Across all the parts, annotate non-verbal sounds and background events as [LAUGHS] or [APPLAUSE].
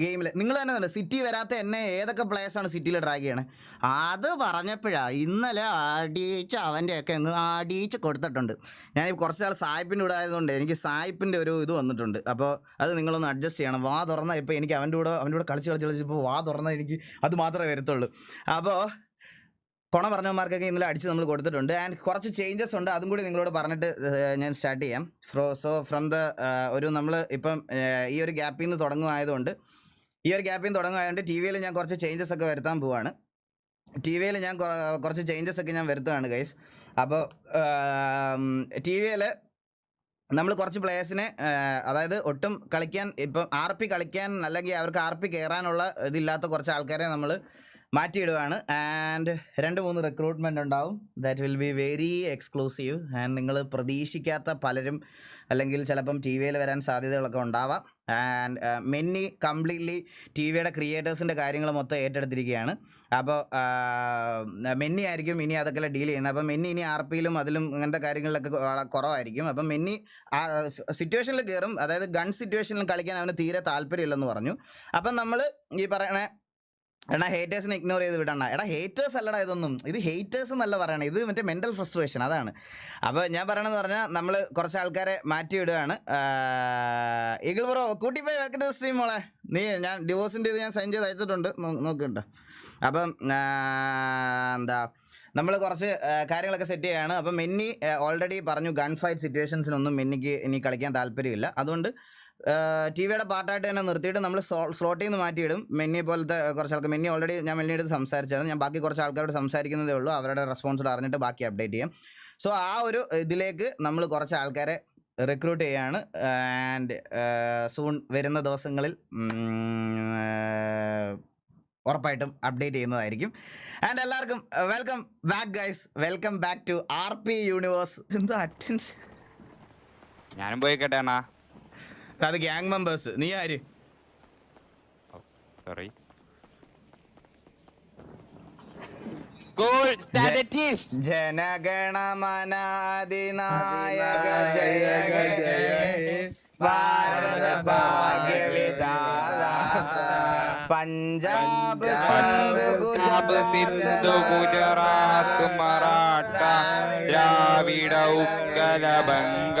ഗെയിമിൽ നിങ്ങൾ തന്നെ പറഞ്ഞു സിറ്റി വരാത്ത എന്നെ ഏതൊക്കെ പ്ലേയേഴ്സാണ് സിറ്റിയിൽ ഡ്രാഗ് ചെയ്യണേ? അത് പറഞ്ഞപ്പോഴാ ഇന്നലെ അടിച്ച് അവന്റെ ഒക്കെ അങ്ങ് അടിച്ച് കൊടുത്തിട്ടുണ്ട്. ഞാൻ കുറച്ച് നാൾ സായിപ്പിന്റെ കൂടെ ആയതുകൊണ്ട് എനിക്ക് സായിപ്പിന്റെ ഒരു ഇത് വന്നിട്ടുണ്ട്. അപ്പോൾ അത് നിങ്ങളൊന്ന് അഡ്ജസ്റ്റ് ചെയ്യണം. വാ തുറന്ന ഇപ്പോൾ എനിക്ക് അവന്റെ കൂടെ അവന്റെ കൂടെ കളിച്ച് കളിച്ച് കളിച്ച് ഇപ്പോൾ വാ തുറന്നാൽ എനിക്ക് അത് മാത്രമേ വരത്തുള്ളൂ. അപ്പോൾ കൊണ പറഞ്ഞവന്മാർക്കൊക്കെ ഇന്നലെ അടിച്ച് നമ്മൾ കൊടുത്തിട്ടുണ്ട്. ആൻഡ് കുറച്ച് ചേഞ്ചസ് ഉണ്ട്. അതും കൂടി നിങ്ങളോട് പറഞ്ഞിട്ട് ഞാൻ സ്റ്റാർട്ട് ചെയ്യാം. ഫ്രോ സോ ഫ്രം ദ ഒരു നമ്മൾ ഇപ്പം ഈ ഒരു ഗ്യാപ്പിൽ നിന്ന് തുടങ്ങുമായതുകൊണ്ട് ഈ ഒരു ഗ്യാപ്പിൽ നിന്ന് തുടങ്ങുമായതുകൊണ്ട് ടി വിയിൽ ഞാൻ കുറച്ച് ചേഞ്ചസ് ഒക്കെ വരുത്താൻ പോവാണ്. ടി വിയിൽ ഞാൻ കുറച്ച് ചേഞ്ചസ് ഒക്കെ ഞാൻ വരുത്തുകയാണ് ഗൈസ് അപ്പോൾ ടി വിയിൽ നമ്മൾ കുറച്ച് പ്ലേയേഴ്സിനെ അതായത് ഒട്ടും കളിക്കാൻ ഇപ്പം ആർ പി കളിക്കാൻ അല്ലെങ്കിൽ അവർക്ക് ആർ പി കയറാനുള്ള ഇതില്ലാത്ത കുറച്ച് ആൾക്കാരെ നമ്മൾ മാറ്റിയിടുകയാണ് ആൻഡ് രണ്ട് മൂന്ന് റിക്രൂട്ട്മെന്റ് ഉണ്ടാവും. That will be very exclusive and നിങ്ങൾ പ്രതീക്ഷിക്കാത്ത പലരും അല്ലെങ്കിൽ ചിലപ്പം ടി വിയിൽ വരാൻ സാധ്യതകളൊക്കെ ഉണ്ടാവാം. ആൻഡ് മെന്നി കംപ്ലീറ്റ്ലി ടി വിയുടെ ക്രിയേറ്റേഴ്സിന്റെ കാര്യങ്ങൾ മൊത്തം ഏറ്റെടുത്തിരിക്കുകയാണ്. അപ്പോൾ മെന്നി ആയിരിക്കും ഇനി അതൊക്കെ ഡീൽ ചെയ്യുന്നത്. അപ്പം മെന്നി ഇനി ആർ പിയിലും അതിലും ഇങ്ങനത്തെ കാര്യങ്ങളിലൊക്കെ കുറവായിരിക്കും. അപ്പം മെന്നി സിറ്റുവേഷനിൽ കയറും അതായത് ഗൺ സിറ്റുവേഷനിൽ കളിക്കാൻ അവന് തീരെ താല്പര്യമില്ലെന്ന് പറഞ്ഞു. അപ്പം നമ്മൾ ഈ പറയണ എടാ ഹേറ്റേഴ്സിനെ ഇഗ്നോർ ചെയ്ത് വിടണ്ട. എടാ ഹേറ്റേഴ്സ് അല്ലടാ ഇതൊന്നും. ഇത് ഹേറ്റേഴ്സ് എന്നല്ല പറയണേ. ഇത് മറ്റേ മെന്റൽ ഫ്രസ്ട്രേഷൻ അതാണ്. അപ്പോൾ ഞാൻ പറയണമെന്ന് പറഞ്ഞാൽ നമ്മൾ കുറച്ച് ആൾക്കാരെ മാറ്റി വിടുകയാണ്. ഈഗിൾ ബ്രോ കൂട്ടിപ്പോയി. വെക്കട്ടെ സ്ട്രീം മോളെ. നീ ഞാൻ ഡിവോഴ്സിന്റെ ഇത് ഞാൻ സൈൻ ചെയ്ത് അയച്ചിട്ടുണ്ട്. നോക്കിട്ടോ അപ്പം എന്താ നമ്മൾ കുറച്ച് കാര്യങ്ങളൊക്കെ സെറ്റ് ചെയ്യാണ്. അപ്പം മെന്നി ഓൾറെഡി പറഞ്ഞു ഗൺ ഫൈറ്റ് സിറ്റുവേഷൻസിനൊന്നും മെന്നിക്ക് ഇനി കളിക്കാൻ താല്പര്യമില്ല. അതുകൊണ്ട് ടി വിയുടെ പാർട്ടായിട്ട് തന്നെ നിർത്തിയിട്ട് നമ്മൾ സ്ലോട്ടിൽ നിന്ന് മാറ്റിയിടും. മെന്നി പോലത്തെ കുറച്ച് ആൾക്കാർ മെന്നി ഓൾറെഡി ഞാൻ മെന്നിയുടെ അടുത്ത് സംസാരിച്ചായിരുന്നു. ഞാൻ ബാക്കി കുറച്ച് ആൾക്കാരോട് സംസാരിക്കുന്നതേ ഉള്ളൂ. അവരുടെ റെസ്പോൺസ് അറിഞ്ഞിട്ട് ബാക്കി അപ്ഡേറ്റ് ചെയ്യാം. സോ ആ ഒരു ഇതിലേക്ക് നമ്മൾ കുറച്ച് ആൾക്കാരെ റിക്രൂട്ട് ചെയ്യാണ്. ആൻഡ് സൂൺ വരുന്ന ദിവസങ്ങളിൽ ഉറപ്പായിട്ടും അപ്ഡേറ്റ് ചെയ്യുന്നതായിരിക്കും. ആൻഡ് എല്ലാവർക്കും welcome back guys welcome back to R P universe എന്താ അറ്റൻഷൻ ഞാനും പോയിക്കട്ടെ അണ്ണാ. അത് ഗ്യാങ് മെമ്പേഴ്സ് നീ ആര്? സോറി സ്കൂൾ സ്റ്റാറ്റീസ് ജനഗണമനാദിനായക ജയ ജയ ഭാരത ഭാഗ്യ പഞ്ചാബ് സിന്ധു പഞ്ചാബ് സിന്ധു ഗുജറാത്ത് മറാഠ ദ്രാവിഡ ഉക്കല ബംഗ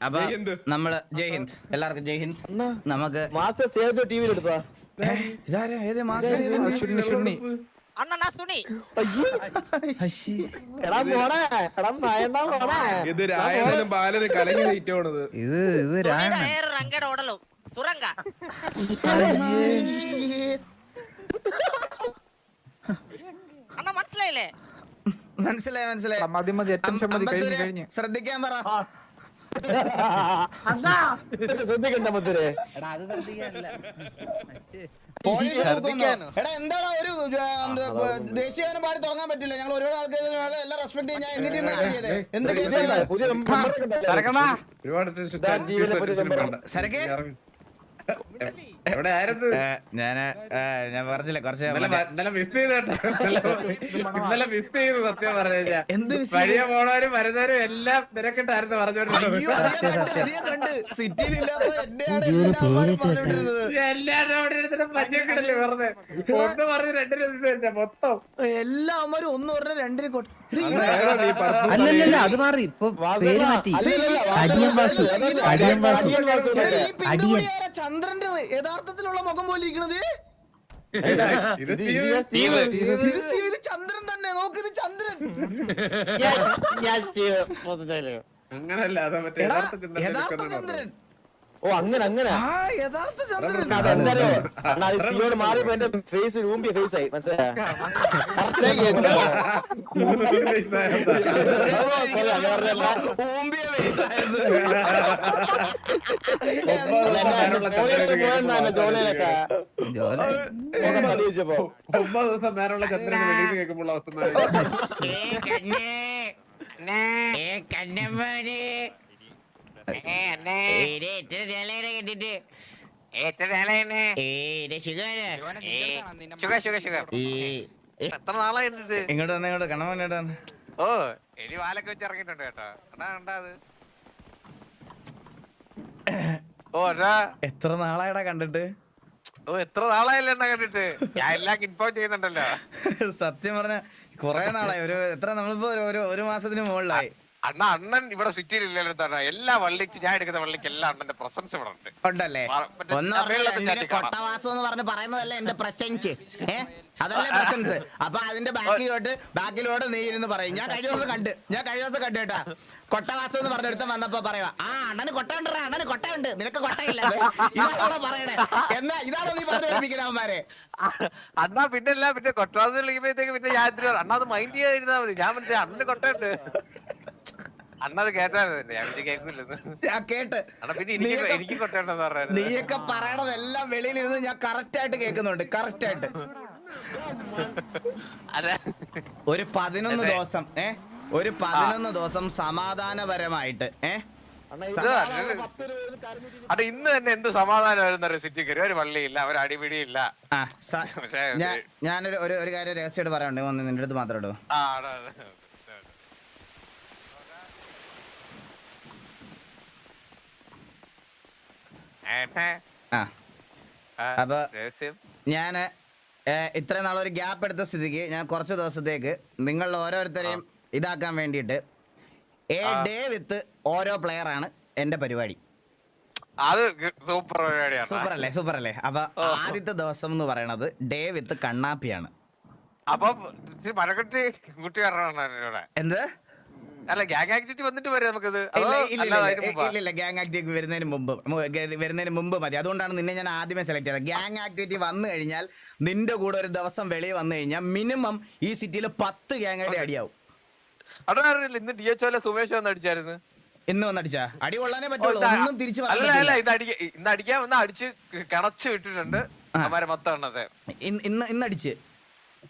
അപ്പൊ നമ്മൾ ജയ് ഹിന്ദ് എല്ലാവർക്കും ജയ് നമുക്ക് ടിവിയിൽ എടുത്താ ഇത് ബാലനും കലങ്ങി ഇത് ഇത് ഓടലോ മനസ്സിലായി മനസ്സിലായി. ശ്രദ്ധിക്കാൻ പറ. [LAUGHS] ശ്രദ്ധിക്കണ്ട മുത്തരെ. എടാ എന്താടാ ഒരു ദേശീയഗാനം പാടി തുടങ്ങാൻ പറ്റില്ല. ഞങ്ങൾ ഒരുപാട് ആൾക്കാർ എല്ലാം റെസ്പെക്ട് ഞാൻ എന്നിട്ട് എന്ത് കേസാണ് പുതിയ മെമ്പറൊക്കെ ഉണ്ടല്ലോ. സരക്കണ്ണാ ഒരുപാട് എവിടെ ആയിരുന്നു ഞാൻ ഞാൻ പറഞ്ഞില്ല കുറച്ച് ഇന്നലെ മറ്റേ- മ- ഇന്നലെ മിസ് ചെയ്ത് ഇന്നലെ മിസ് ചെയ്ത്. സത്യം പറഞ്ഞാ എന്ത് miss വഴിയ പോണവരും വരുന്നവരും എല്ലാം തിരക്കിട്ടായിരുന്നു പറഞ്ഞോണ്ടിരുന്നത്. എല്ലാരും അവിടെ എടുത്തിട്ട് പഞ്ഞക്കിടല്ലേ വെറുതെ. ഒന്ന് പറഞ്ഞ് രണ്ടിന് ഇത് തന്നെ മൊത്തം. എല്ലാ അമ്മമാരും ഒന്ന് പറഞ്ഞ രണ്ടിന് കൊട്ട് എടീ, അന്ന് ആരോട് ഈ purple അല്ലല്ല അത് മാറി. ഇപ്പൊ പേര് മാറ്റി. അല്ലല്ല, അടിയൻ വാസു അടിയൻ വാസു. അടിയൻ ചന്ദ്രന്റെ യഥാർത്ഥത്തിലുള്ള മുഖം പോലെ ഇരിക്കണത്? [LAUGHS] ഇത് ഇത് സ്റ്റീവ്, ചന്ദ്രൻ തന്നെ. നോക്ക് ഇത് ചന്ദ്രൻ. [LAUGHS] ഞാൻ- ഞാൻ സ്റ്റീവ് പോസിറ്റീവ്. അങ്ങനല്ല അതാ മറ്റേ എടാ, യഥാർത്ഥ യഥാർത്ഥ ചന്ദ്രൻ. ഓ അങ്ങനെ അങ്ങനെ. ആ യഥാർത്ഥ ചന്ദ്രൻ. സിയോട് മാറിയപ്പോ എന്റെ ഫേസ് രൂമ്പിയ ഫേസ് ആയി [LAUGHS] ഒമ്പത് ദിവസം വെളിയിൽ കേൾക്കുമ്പോൾ അവസ്ഥ കണ്ണമ്മോനെ കണ്ടിട്ട് എത്ര നാളായിന്നെ ഏ? ഇത് സുഖാണ് ശുഗ ശുഗ ശുഗ എത്ര നാളായി ഇങ്ങോട്ട് വന്ന ഇങ്ങോട്ട് കണ്ണമ്മ ഇങ്ങോട്ട് ഓ എലി വാലൊക്കെ വെച്ച് ഇറങ്ങിയിട്ടുണ്ട് കേട്ടോ. എന്നാ കണ്ടാ ഓ എത്ര നാളായടാ കണ്ടിട്ട്? ഓ എത്ര നാളായല്ലേ എന്നാ കണ്ടിട്ട്? ഞാൻ എല്ലാം ഇൻഫോം ചെയ്യുന്നുണ്ടല്ലോ. സത്യം പറഞ്ഞ കൊറേ നാളായി. ഒരു എത്ര നമ്മളിപ്പോ ഒരു- ഒരു ഒരു മാസത്തിന് മുകളിലായി. അണ്ണ അണ്ണൻ ഇവിടെ സിറ്റിയിൽ ഇല്ലല്ലോ എല്ലാ വള്ളിക്ക് ഞാൻ എടുക്കുന്ന വള്ളിക്ക് എല്ലാ അണ്ണന്റെ പ്രസൻസ് ഇവിടെ ഉണ്ട്. ഉണ്ടല്ലേ. കൊട്ടവാസം എന്ന് പറഞ്ഞ് പറയുന്നതല്ല എന്റെ പ്രസൻസ് ഏ? അതല്ലേ പ്രസൻസ് അപ്പൊ അതിന്റെ ബാക്കിലോട്ട് ബാക്കിലോട്ട് നീ ഇരുന്ന് പറയും. ഞാൻ കഴിഞ്ഞ ദിവസം കണ്ട് ഞാൻ കഴിഞ്ഞ ദിവസം കണ്ടു കേട്ടാ. കൊട്ടവാസം എന്ന് പറഞ്ഞെടുത്ത വന്നപ്പോ പറയാ ആ അണ്ണന് കൊട്ട ഉണ്ടടാ അണ്ണന് കൊട്ടയുണ്ട്. നിനക്ക് കൊട്ടയില്ല. ഇതാണോ പറയണേ? എന്നാ ഇതാണോ നീ പറഞ്ഞു പഠിപ്പിക്കണമാരെ അണ്ണാ പിന്നെല്ല പിന്നെ കൊട്ടവാസം വിളിക്കുമ്പോഴത്തേക്ക് പിന്നെ ഞാൻ അണ്ണാ അത് മൈൻഡ് ചെയ്യാതിരുന്നാ മതി. ഞാൻ മനസ്സിലായി അണ്ണന് കൊട്ടുണ്ട് അണ്ണ അത് കേട്ടായിരുന്നു ഞാൻ കേൾക്കില്ലെന്ന് കേട്ട്. പിന്നെ എനിക്ക് നീയൊക്കെ- എനിക്ക് കൊട്ടുണ്ടെന്ന് പറയായിരുന്നു നീയൊക്കെ പറയണതെല്ലാം വെളിയിലിരുന്ന് ഞാൻ കറക്റ്റ് ആയിട്ട് കേൾക്കുന്നുണ്ട്. കറക്റ്റ് ആയിട്ട് അതെ ഒരു പതിനൊന്ന്. ദിവസം ഏ? ഒരു പതിനൊന്ന് ദിവസം സമാധാനപരമായിട്ട് ഏ? അത് ഇന്ന് തന്നെ എന്ത് സമാധാനമായിരുന്നു അറിയോ സിറ്റി കയറി ഒരു പള്ളിയില്ല ഒരു അടിപിടിയില്ല. ആ ഞാൻ ഞാനൊരു ഒരു കാര്യം രഹസ്യമായിട്ട് പറയാനുണ്ട്. വന്ന് നിന്റെ അടുത്ത് മാത്രമേ ഇടൂ ആ അതെ, അതെ, അതെ. ഏട്ടേ, ആ ആ, അപ്പൊ- ഞാൻ ഇത്രയും നാളൊരു ഗ്യാപ്പ് എടുത്ത സ്ഥിതിക്ക് ഞാൻ കുറച്ച് ദിവസത്തേക്ക് നിങ്ങൾ ഓരോരുത്തരെയും ഇതാക്കാൻ വേണ്ടിട്ട് എ ഡേ വിത്ത് ഓരോ പ്ലെയർ ആണ് എന്റെ പരിപാടി. അത് സൂപ്പർ പരിപാടിയാണ്. സൂപ്പർ അല്ലേ സൂപ്പർ അല്ലേ അപ്പൊ ആദ്യത്തെ ദിവസം എന്ന് പറയണത് ഡേ വിത്ത് കണ്ണാപ്പിയാണ്. അപ്പൊ കുട്ടി എന്ത്? അല്ല ഗ്യാങ് ആക്ടിവിറ്റി വന്നിട്ട് വരെ നമുക്ക് അതോ ഇല്ല, ഗ്യാങ് ആക്ടിവിറ്റി വരുന്നതിന് മുമ്പ് വരുന്നതിന് മുമ്പ് മതി. അതുകൊണ്ടാണ് നിന്നെ ഞാൻ ആദ്യമേ സെലക്ട് ചെയ്തത്. ഗ്യാങ് ആക്ടിവിറ്റി വന്നു കഴിഞ്ഞാൽ നിന്റെ കൂടെ ഒരു ദിവസം വെളിയിൽ വന്നു കഴിഞ്ഞാൽ മിനിമം ഈ സിറ്റിയിൽ പത്ത് ഗ്യാങ്ങയുടെ അടിയാവും. അവിടെ അറിയില്ല ഇന്ന് ഡി എച്ച് സുമേഷ് വന്ന് അടിച്ചായിരുന്നു. ഇന്ന് വന്നടിച്ചാ അടി കൊള്ളാനേ പറ്റുള്ളൂ. ഒന്നും തിരിച്ചു അല്ല അല്ല ഇത് അടിക്ക ഇന്ന് അടിക്കാൻ വന്ന് അടിച്ച് കിണച്ച് വിട്ടിട്ടുണ്ട് അവന്മാരെ മൊത്തം എണ്ണത്തെ. ഇന്ന് ഇന്ന് അടിച്ച്.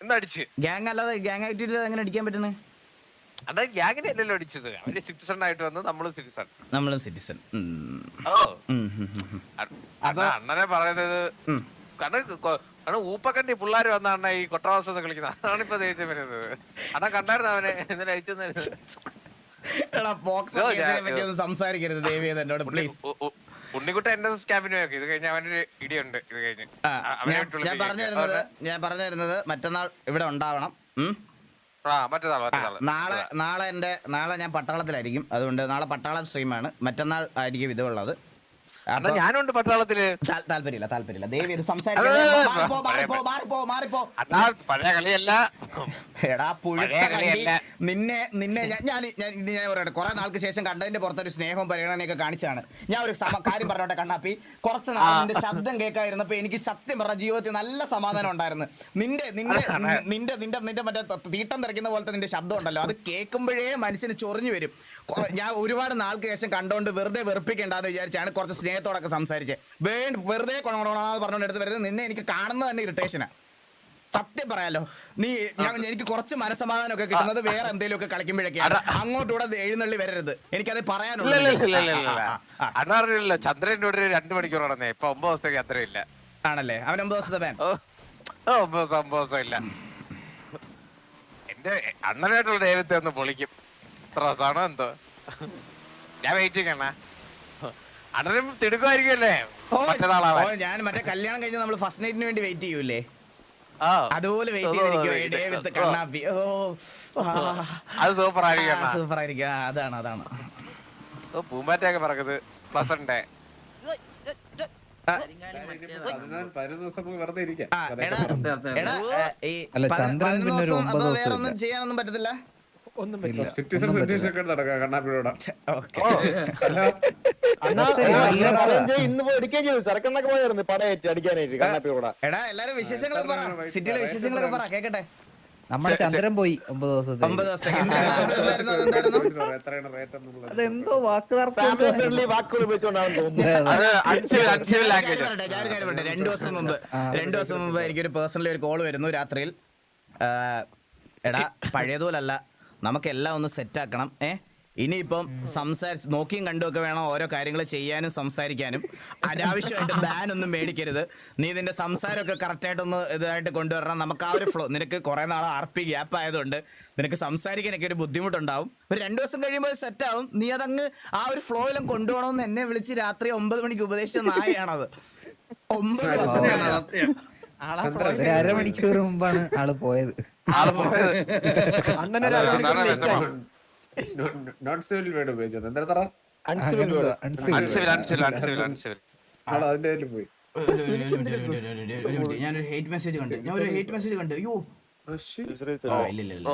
ഇന്ന് അടിച്ച്. ഗ്യാങ് അല്ലാതെ ഗ്യാങ് ആക്ടിവിറ്റി അങ്ങനെ അടിക്കാൻ പറ്റുന്നത് അതാ ഗ്യാങ്ങിനെ അല്ലല്ലോ അടിച്ചത്. അവർ സിറ്റിസൺ ആയിട്ട് വന്ന് നമ്മളും സിറ്റിസൺ നമ്മളും സിറ്റിസൺ ഓ. അണ്ണനെ പറയുന്നത് കാരണം ഊപ്പക്കണ്ടി പിള്ളേര് വന്നാണ് ഈ കൊട്ടവാസം കളിക്കുന്നത് അതാണ് ഇപ്പൊ ദേഷ്യം വരുന്നത്. അണ്ണാ കണ്ടായിരുന്നു അവനെ? എന്തിനാ അയച്ചു സംസാരിക്കരുത് ദേവി എന്നോട് പ്ലീസ് ഉണ്ണിക്കുട്ട എന്റെ ക്യാമ്പിന് നോക്കി ഇത് കഴിഞ്ഞ അവനൊരു ഇടിയുണ്ട്. ഇത് കഴിഞ്ഞ്. ഞാൻ പറഞ്ഞു വരുന്നത് ഞാൻ പറഞ്ഞു വരുന്നത് മറ്റന്നാൾ ഇവിടെ ഉണ്ടാവണം. നാളെ നാളെ എന്റെ നാളെ ഞാൻ പട്ടാളത്തിലായിരിക്കും. അതുകൊണ്ട് നാളെ പട്ടാളം സ്ട്രീമാണ് മറ്റന്നാൾ ആയിരിക്കും ഇതുള്ളത്. അപ്പൊ ഞാനുണ്ട് പട്ടാളത്തിൽ. താല്പര്യമില്ല താല്പര്യമില്ല. ദേവി ഇത് പഴയ കളിയല്ല. എടാ പുഴുത്ത നിന്നെ നിന്നെ ഞാൻ ഞാൻ പറയട്ടെ. കുറെ നാൾക്ക് ശേഷം കണ്ടതിന്റെ പുറത്തൊരു സ്നേഹവും പരിഗണനയൊക്കെ കാണിച്ചാണ് ഞാൻ ഒരു കാര്യം പറഞ്ഞോട്ടെ കണ്ണാപ്പി. കുറച്ച് നാൾ നിന്റെ ശബ്ദം കേൾക്കാതിരുന്നപ്പോ എനിക്ക് സത്യം പറഞ്ഞ ജീവിതത്തിൽ നല്ല സമാധാനം ഉണ്ടായിരുന്നു. നിന്റെ നിന്റെ നിന്റെ നിന്റെ നിന്റെ മറ്റേ തീട്ടം തിരക്കുന്ന പോലത്തെ നിന്റെ ശബ്ദം ഉണ്ടല്ലോ. അത് കേൾക്കുമ്പോഴേ മനുഷ്യന് ചൊറിഞ്ഞു വരും. ഞാൻ ഒരുപാട് നാൾക്ക് ശേഷം കണ്ടോണ്ട് വെറുതെ വെറുപ്പിക്കേണ്ടെന്ന് വിചാരിച്ചാണ് കുറച്ച് സ്നേഹത്തോടൊക്കെ സംസാരിച്ച്. വേ വെറുതെ കൊണകൊണോന്ന് പറഞ്ഞോണ്ട് എടുത്ത് വരുന്നത് നിന്നെ എനിക്ക് കാണുന്നത് തന്നെ ഇറിറ്റേഷനാ സത്യം പറയാലോ നീ എനിക്ക് കുറച്ച് മനസ്സമാധാനം ഒക്കെ കിട്ടുന്നത് വേറെ എന്തെങ്കിലും ഒക്കെ കളിക്കുമ്പോഴൊക്കെയാണ് അങ്ങോട്ടും ഇവിടെ എഴുന്നള്ളി വരരുത്. എനിക്കത് പറയാനുള്ള. ചന്ദ്രന്റെ കൂടെ രണ്ടു മണിക്കൂർ നടന്നേ. ഇപ്പൊ ഒമ്പത് ദിവസത്തേക്ക് അത്ര ഇല്ല. ആണല്ലേ? അവൻ ഒമ്പത് ദിവസത്തെ ഓ, ഒമ്പത് ദിവസം ഒമ്പത് ദിവസം ഇല്ല. എന്റെ അണ്ണനായിട്ടുള്ള ദൈവത്തെ ഒന്ന് പൊളിക്കും. എത്ര ദിവസമാണോ എന്തോ? ഞാൻ വെയിറ്റ് ചെയ്യണ അണ്ണനും തിടുക്കുമായിരിക്കുമല്ലേ? ഓ, ഞാൻ മറ്റേ കല്യാണം കഴിഞ്ഞ് നമ്മൾ ഫസ്റ്റ് നൈറ്റിന് വേണ്ടി വെയിറ്റ് ചെയ്യൂലേ ആ. അതുപോലെ വെയിറ്റ് ഓ, ചെയ്തിരിക്കും ഓ, ഓ. കണ്ണാപ്പി. ഓ അത് സൂപ്പർ ആയിരിക്കും സൂപ്പർ ആയിരിക്കും. അതാണ് അതാണ്. പൂമ്പാറ്റയൊക്കെ പറക്കുന്നത് പ്ലസ് ഉണ്ട് പതിനാല് ദിവസം വെറുതെ ഇരിക്കാം. എടാ എടാ ഈ അല്ല, പതി- ചന്ദ്രൻ പതിനൊന്ന് പിന്നെ ഒരു ദിവസം ഒമ്പത് അപ്പൊ ദിവസം വേറെ ഒന്നും ചെയ്യാനൊന്നും പറ്റത്തില്ല? ഒന്നും സിറ്റിസൺ. ഒക്കെ നടക്കാം കണ്ണാപ്പിയോടെ ഇന്ന് പോയി എടുക്കുകയും ചെയ്തു. ചെറുക്കണ്ണൊക്കെ പോയായിരുന്നു പടയേറ്റ് അടിക്കാനായിട്ട് കണ്ണാപ്പി കൂടെ. എടാ എല്ലാരും വിശേഷങ്ങളൊക്കെ പറ. സിറ്റിയിലെ വിശേഷങ്ങളൊക്കെ പറ. കേക്കട്ടെ? നമ്മുടെ ചന്ദ്രൻ പോയി ഒമ്പത് ദിവസത്തെ അതെന്തോ വാക്ക്. രണ്ടു ദിവസം മുമ്പ് രണ്ടു ദിവസം മുമ്പ് എനിക്കൊരു പേഴ്സണലി ഒരു കോൾ വരുന്നു രാത്രിയിൽ. എടാ പഴയതുപോലല്ല. നമുക്കെല്ലാം ഒന്ന് സെറ്റ് ആക്കണം ഏ? ഇനിയിപ്പം സംസാരിച്ച് നോക്കിയും കണ്ടുമൊക്കെ വേണം ഓരോ കാര്യങ്ങൾ ചെയ്യാനും സംസാരിക്കാനും. അനാവശ്യമായിട്ട് ബാൻ ഒന്നും മേടിക്കരുത്. നീ നിന്റെ സംസാരമൊക്കെ കറക്റ്റായിട്ടൊന്ന് ഇതായിട്ട് കൊണ്ടുവരണം. നമുക്ക് ആ ഒരു ഫ്ലോ നിനക്ക് കുറെ നാൾ ആർ പി ഗ്യാപ്പ് ആയതുകൊണ്ട് നിനക്ക് സംസാരിക്കാനൊക്കെ ഒരു ബുദ്ധിമുട്ടുണ്ടാവും. ഒരു രണ്ടു ദിവസം കഴിയുമ്പോൾ സെറ്റ് ആവും. നീ അതങ്ങ് ആ ഒരു ഫ്ലോയിലും കൊണ്ടുപോകണമെന്ന് എന്നെ വിളിച്ച് രാത്രി ഒമ്പത് മണിക്ക് ഉപദേശിച്ച നായാണത് ഒമ്പത് ദിവസം. ഒരു അരമണിക്കൂർ മുമ്പാണ് ആൾ പോയത്. ആൾ പോയത്. നോട്ട് സിവിൽ വേർഡ് ഉപയോഗിച്ചത്. എന്താ ആൾ അതിന്റെ പോയി. ഞാനൊരു ഹേറ്റ് മെസ്സേജ് കണ്ടു ഞാൻ ഒരു ഹേറ്റ് മെസ്സേജ് കണ്ടു. അയ്യോ. ശ്രീ- ശ്രീ- ഇല്ല ഇല്ല ഇല്ല